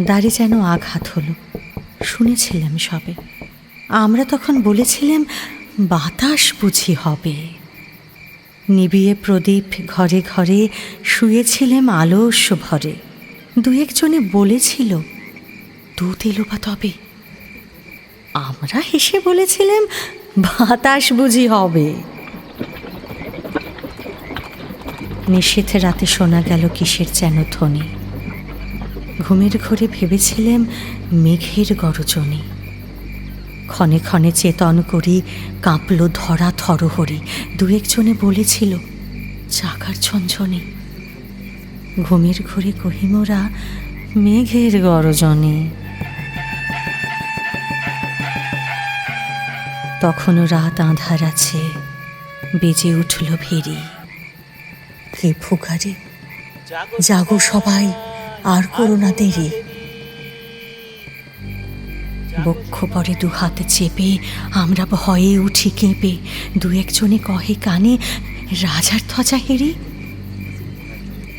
দাড়ি যেন আঘাত হলো। শুনেছিলাম সবে। আমরা তখন বলেছিলাম, বাতাস বুঝি হবে। নিবিয়ে প্রদীপ ঘরে ঘরে শুয়েছিলাম আলস্য ভরে। দু একজনে বলেছিল, দুধ এলো বা তবে? আমরা হেসে বলেছিলাম, বাতাস বুঝি হবে। নিষেধ রাতে শোনা গেল কিসের যেন ধ্বনি। ঘুমের ঘরে ভেবেছিলাম মেঘের গরজনে। ক্ষণে ক্ষণে চেতন করি কাঁপল ধরা থরহরি। দু একজনে বলেছিল চাকার ঝনঝনে। ঘুমের ঘরে কহিমোরা মেঘের গরজনে। তখনও রাত আঁধার আছে বেজে উঠল ভেরি হে ফুকারে জাগো সবাই। আর করো না দেরি। বক্ষ পরে দু হাতে চেপে, আমরা ভয়ে উঠি কেঁপে। দু একজনে কহে কানে, রাজার ধ্বজা হেরি?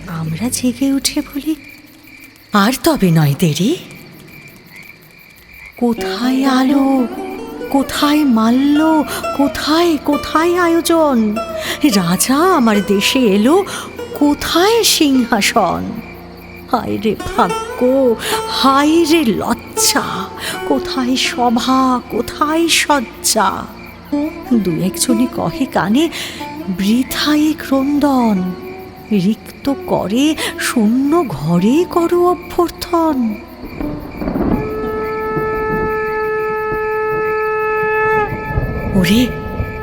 আমরা জেগে উঠে বলি, আর তবে নয় দেরি। কোথায় আলো? কোথায় মাল্য? কোথায় কোথায় আয়োজন? রাজা আমার দেশে এলো, কোথায় সিংহাসন? হায় রে ভাগ্য হায় রে লজ্জা, কোথায় সভা কোথায় সজ্জা দু একজনে কহে কানে, বৃথায় ক্রন্দন, রিক্ত করে শূন্য ঘরে করো অভ্যর্থন। ওরে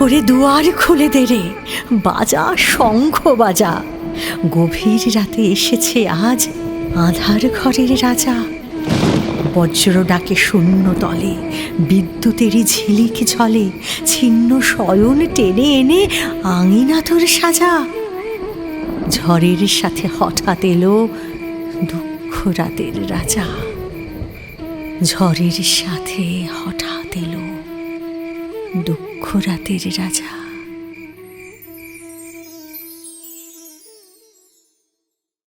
ওরে দুয়ার খুলে দে রে, বাজা শঙ্খ বাজা। গভীর রাতে এসেছে আজ আধার ঘরের রাজা। বজ্র ডাকে শূন্য তলে বিদ্যুতেরই ঝিলিক ঝলে, ছিন্ন শয়ন টেনে এনে আঙিনা তোর সাজা। ঝড়ের সাথে হঠাৎ এলো দুঃখ রাতের রাজা। ঝড়ের সাথে হঠাৎ এলো দুঃখ রাতের রাজা।